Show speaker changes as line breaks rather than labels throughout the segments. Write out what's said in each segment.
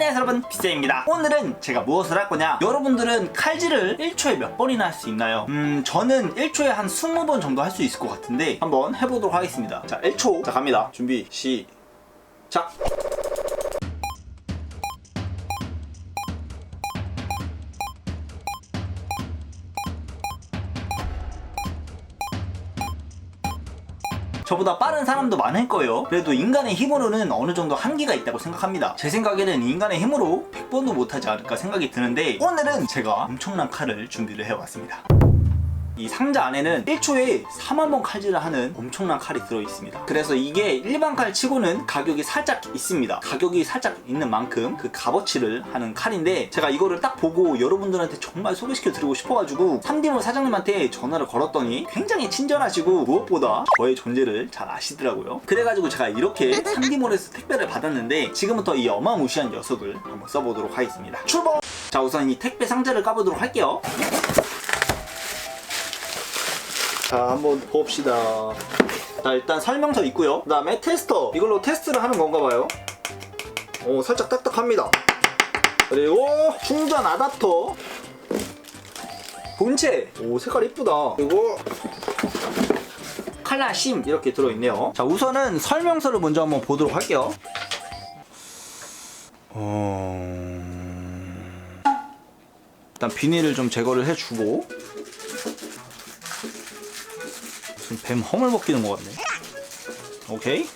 안녕하세요 여러분. 비쌤입니다. 오늘은 제가 무엇을 할 거냐? 여러분들은 칼질을 1초에 몇 번이나 할 수 있나요? 음 저는 1초에 한 20번 정도 할 수 있을 것 같은데 한번 해보도록 하겠습니다. 자 1초. 자 갑니다. 준비 시작 저보다 빠른 사람도 많을 거예요. 그래도 인간의 힘으로는 어느 정도 한계가 있다고 생각합니다. 제 생각에는 인간의 힘으로 100번도 못하지 않을까 생각이 드는데 오늘은 제가 엄청난 칼을 준비를 해왔습니다. 이 상자 안에는 1초에 4만 번 칼질을 하는 엄청난 칼이 들어있습니다. 그래서 이게 일반 칼 치고는 가격이 살짝 있습니다. 가격이 살짝 있는 만큼 그 값어치를 하는 칼인데 제가 이거를 딱 보고 여러분들한테 정말 소개시켜 드리고 싶어가지고 3디몰 사장님한테 전화를 걸었더니 굉장히 친절하시고 무엇보다 저의 존재를 잘 아시더라고요. 그래가지고 제가 이렇게 3디몰에서 택배를 받았는데 지금부터 이 어마무시한 녀석을 한번 써보도록 하겠습니다. 출발! 자 우선 이 택배 상자를 까보도록 할게요. 자 한번 봅시다. 자 일단 설명서 있고요. 그 다음에 테스터. 이걸로 테스트를 하는 건가 봐요. 오 살짝 딱딱합니다. 그리고 충전 아답터. 본체. 오 색깔 이쁘다. 그리고 칼라 심 이렇게 들어있네요. 자 우선은 설명서를 먼저 한번 보도록 할게요. 어... 일단 비닐을 좀 제거를 해주고 뱀 허물 먹기는 것 같네. 오케이.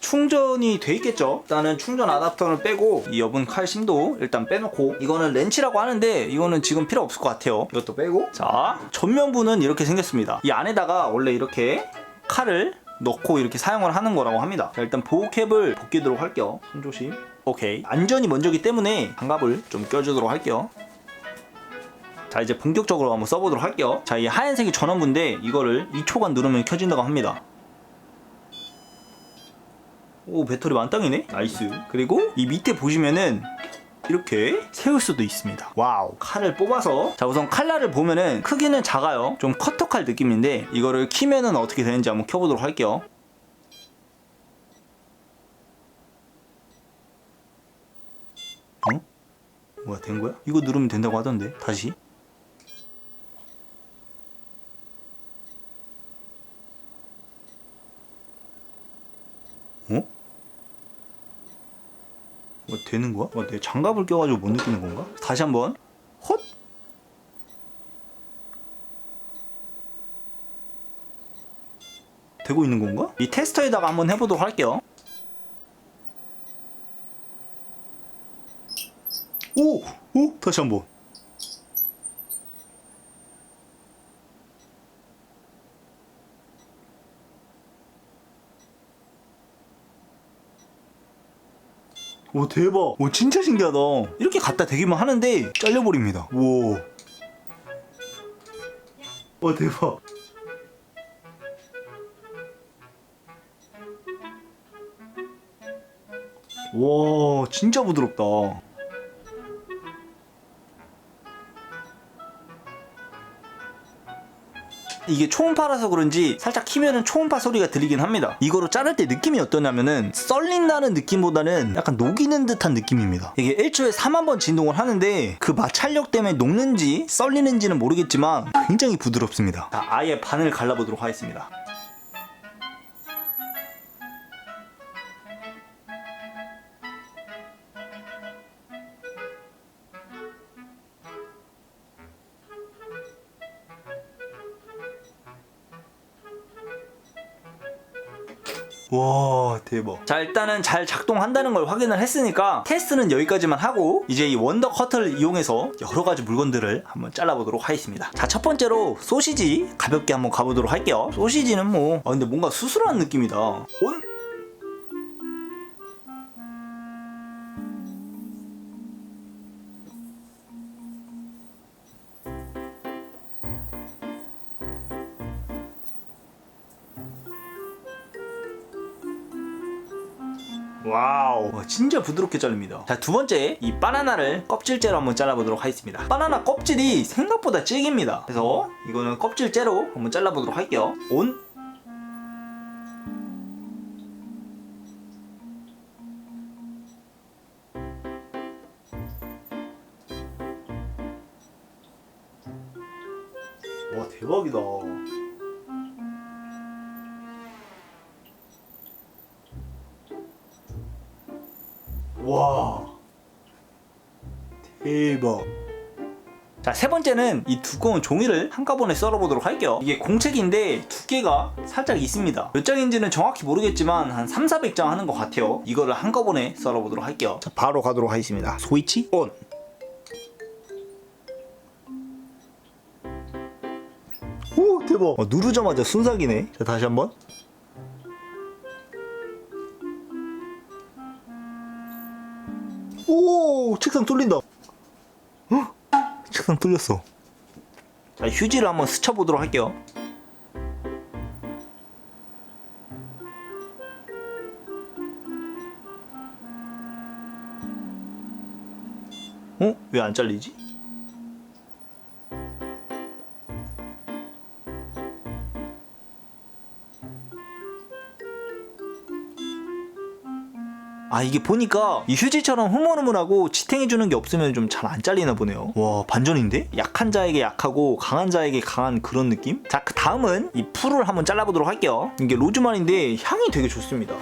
충전이 돼 있겠죠? 일단은 충전 아답터를 빼고 이 여분 칼심도 일단 빼놓고 이거는 렌치라고 하는데 이거는 지금 필요 없을 것 같아요. 이것도 빼고 자 전면부는 이렇게 생겼습니다. 이 안에다가 원래 이렇게 칼을 넣고 이렇게 사용을 하는 거라고 합니다. 자, 일단 보호캡을 벗기도록 할게요. 손조심. 오케이. 안전이 먼저기 때문에 장갑을 좀 껴주도록 할게요. 자 이제 본격적으로 한번 써보도록 할게요. 자 이 하얀색이 전원부인데 이거를 2초간 누르면 켜진다고 합니다. 오 배터리 만땅이네? 나이스. 그리고 이 밑에 보시면은 이렇게 세울 수도 있습니다. 와우. 칼을 뽑아서. 자 우선 칼날을 보면은 크기는 작아요. 좀 커터칼 느낌인데 이거를 키면은 어떻게 되는지 한번 켜보도록 할게요. 어? 뭐야 된 거야? 이거 누르면 된다고 하던데 다시 뭐 되는 거야? 어, 내 장갑을 껴가지고 못 느끼는 건가? 다시 한번 헛 되고 있는 건가? 이 테스터에다가 한번 해보도록 할게요 오! 오! 다시 한번 오 대박. 오 진짜 신기하다. 이렇게 갖다 대기만 하는데 잘려버립니다. 우와 와 대박. 와 진짜 부드럽다 이게 초음파라서 그런지 살짝 키면은 초음파 소리가 들리긴 합니다. 이거로 자를 때 느낌이 어떠냐면은 썰린다는 느낌보다는 약간 녹이는 듯한 느낌입니다. 이게 1초에 4만 번 진동을 하는데 그 마찰력 때문에 녹는지 썰리는지는 모르겠지만 굉장히 부드럽습니다. 자, 아예 반을 갈라보도록 하겠습니다. 와 대박. 자 일단은 잘 작동한다는 걸 확인을 했으니까 테스트는 여기까지만 하고 이제 이 원더 커터를 이용해서 여러 가지 물건들을 한번 잘라보도록 하겠습니다. 자 첫 번째로 소시지 가볍게 한번 가보도록 할게요. 소시지는 뭐 아, 근데 뭔가 수술한 느낌이다. 온? 와우. 와, 진짜 부드럽게 잘립니다. 자 두 번째 이 바나나를 껍질째로 한번 잘라보도록 하겠습니다. 바나나 껍질이 생각보다 질깁니다. 그래서 이거는 껍질째로 한번 잘라보도록 할게요. 온 와 대박. 자, 세 번째는 이 두꺼운 종이를 한꺼번에 썰어보도록 할게요. 이게 공책인데 두께가 살짝 있습니다. 몇 장인지는 정확히 모르겠지만 한 3, 400장 하는 것 같아요. 이거를 한꺼번에 썰어보도록 할게요. 자, 바로 가도록 하겠습니다. 스위치 온. 오, 대박. 어, 누르자마자 순삭이네. 자, 다시 한번. 책상 뚫린다. 헉? 책상 뚫렸어. 자, 휴지를 한번 스쳐보도록 할게요. 어? 왜 안 잘리지? 아 이게 보니까 이 휴지처럼 흐물흐물하고 지탱해주는 게 없으면 좀 잘 안 잘리나 보네요. 와 반전인데? 약한 자에게 약하고 강한 자에게 강한 그런 느낌? 자 그 다음은 이 풀을 한번 잘라보도록 할게요. 이게 로즈마리인데 향이 되게 좋습니다.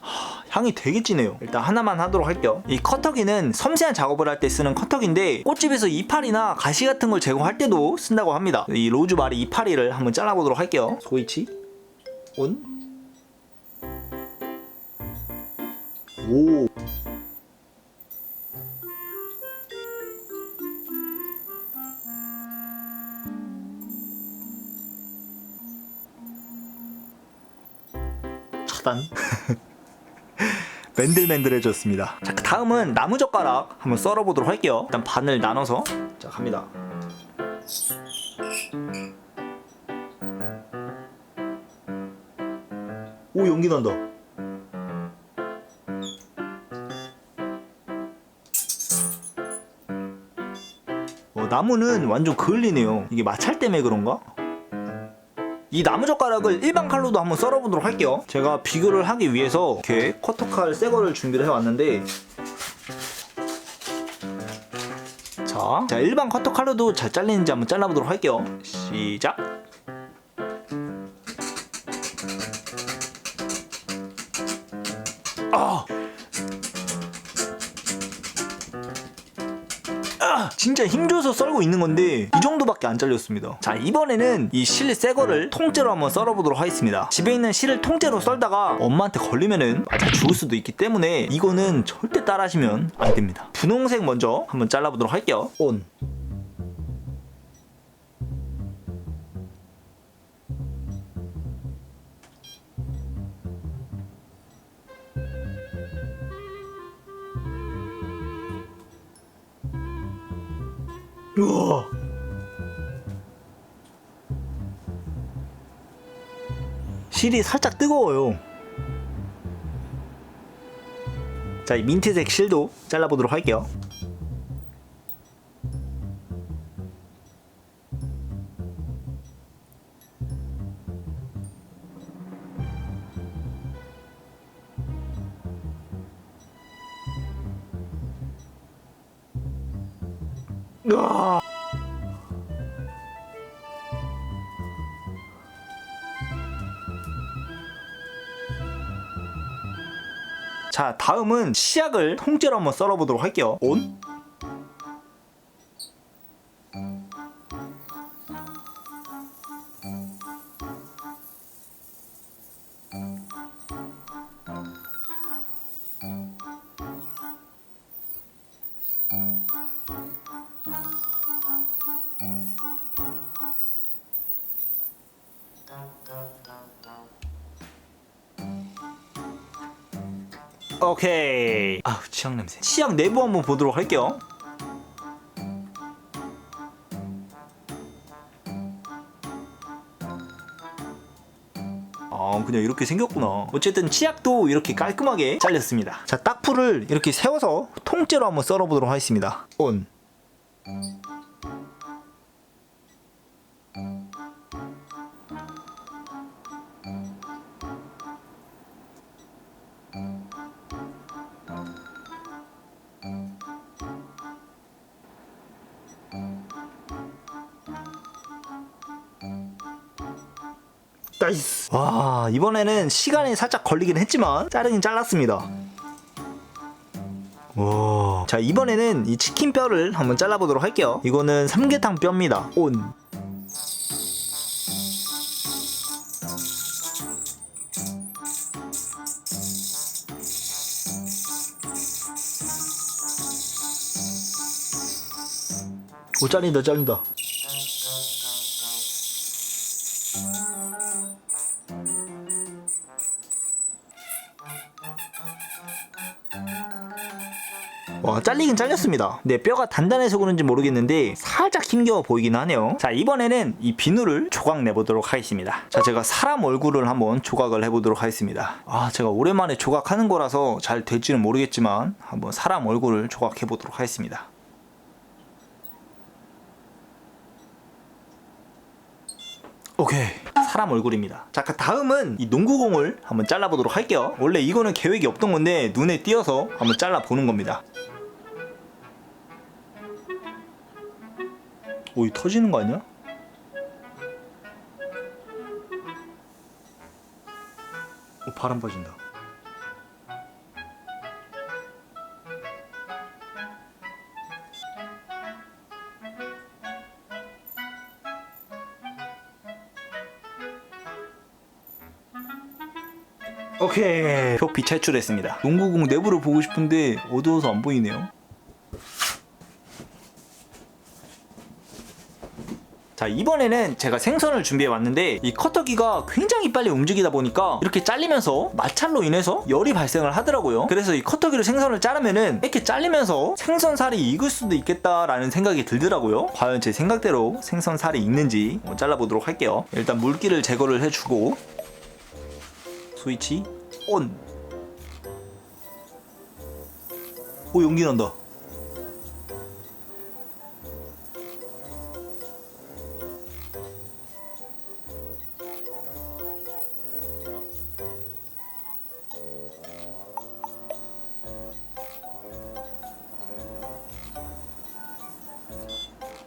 하, 향이 되게 진해요. 일단 하나만 하도록 할게요. 이 커터기는 섬세한 작업을 할 때 쓰는 커터기인데 꽃집에서 이파리나 가시 같은 걸 제거할 때도 쓴다고 합니다. 이 로즈마리 이파리를 한번 잘라보도록 할게요. 스위치. 온 오. 차단. 맨들맨들해졌습니다. 자, 그 다음은 나무젓가락 한번 썰어보도록 할게요. 일단 반을 나눠서 자 갑니다. 오 연기 난다. 어, 나무는 완전 그을리네요. 이게 마찰 때문에 그런가? 이 나무젓가락을 일반 칼로도 한번 썰어보도록 할게요. 제가 비교를 하기 위해서 이렇게 커터칼 새 거를 준비를 해왔는데 자, 자 일반 커터칼로도 잘 잘리는지 한번 잘라보도록 할게요. 시작. 아, 진짜 힘줘서 썰고 있는 건데 이 정도밖에 안 잘렸습니다. 자 이번에는 이 실 새 거를 통째로 한번 썰어보도록 하겠습니다. 집에 있는 실을 통째로 썰다가 엄마한테 걸리면은 맞아 죽을 수도 있기 때문에 이거는 절대 따라 하시면 안 됩니다. 분홍색 먼저 한번 잘라보도록 할게요. 온. 우와. 실이 살짝 뜨거워요. 자, 이 민트색 실도 잘라보도록 할게요. 으아. 자, 다음은 치약을 통째로 한번 썰어보도록 할게요. 온? 오케이. 아우 치약 냄새. 치약 내부 한번 보도록 할게요. 아 그냥 이렇게 생겼구나. 어쨌든 치약도 이렇게 깔끔하게 잘렸습니다. 자 딱풀을 이렇게 세워서 통째로 한번 썰어보도록 하겠습니다. 온. 나이스 와 이번에는 시간이 살짝 걸리긴 했지만 자르긴 잘랐습니다. 와. 자 이번에는 이 치킨 뼈를 한번 잘라보도록 할게요. 이거는 삼계탕 뼈입니다. 온. 오 잘린다 잘린다 와 잘리긴 잘렸습니다. 네 뼈가 단단해서 그런지 모르겠는데 살짝 힘겨워 보이긴 하네요. 자 이번에는 이 비누를 조각 내보도록 하겠습니다. 자 제가 사람 얼굴을 한번 조각을 해보도록 하겠습니다. 아 제가 오랜만에 조각하는 거라서 잘 될지는 모르겠지만 한번 사람 얼굴을 조각해 보도록 하겠습니다. 오케이 사람 얼굴입니다. 자그 다음은 이 농구공을 한번 잘라보도록 할게요. 원래 이거는 계획이 없던 건데 눈에 띄어서 한번 잘라보는 겁니다. 오이 터지는 거 아니야? 오 바람 빠진다 오케이. 표피 탈출했습니다. 농구공 내부를 보고 싶은데 어두워서 안 보이네요. 자 이번에는 제가 생선을 준비해 왔는데 이 커터기가 굉장히 빨리 움직이다 보니까 이렇게 잘리면서 마찰로 인해서 열이 발생을 하더라고요. 그래서 이 커터기로 생선을 자르면은 이렇게 잘리면서 생선살이 익을 수도 있겠다라는 생각이 들더라고요. 과연 제 생각대로 생선살이 익는지 한번 잘라보도록 할게요. 일단 물기를 제거를 해주고 스위치 온. 오 연기 난다.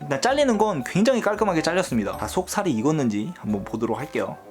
나 잘리는 건 굉장히 깔끔하게 잘렸습니다. 다 속살이 익었는지 한번 보도록 할게요.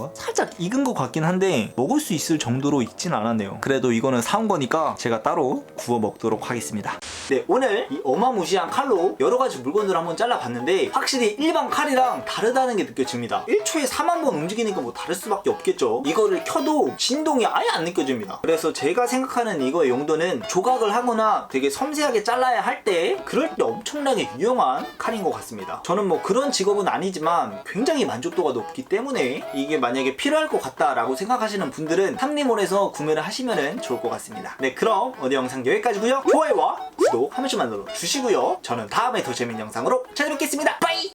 건가? 살짝 익은 것 같긴 한데 먹을 수 있을 정도로 익진 않았네요. 그래도 이거는 사온 거니까 제가 따로 구워 먹도록 하겠습니다. 네 오늘 이 어마무시한 칼로 여러 가지 물건들을 한번 잘라봤는데 확실히 일반 칼이랑 다르다는 게 느껴집니다. 1초에 4만 번 움직이니까 뭐 다를 수밖에 없겠죠? 이거를 켜도 진동이 아예 안 느껴집니다. 그래서 제가 생각하는 이거의 용도는 조각을 하거나 되게 섬세하게 잘라야 할 때 그럴 때 엄청나게 유용한 칼인 것 같습니다. 저는 뭐 그런 직업은 아니지만 굉장히 만족도가 높기 때문에 이게 만약에 필요할 것 같다라고 생각하시는 분들은 삼리몰에서 구매를 하시면 좋을 것 같습니다. 네 그럼 오늘 영상 여기까지고요. 좋아요와 구독 한 번씩만 눌러주시고요. 저는 다음에 더 재밌는 영상으로 찾아뵙겠습니다. 빠이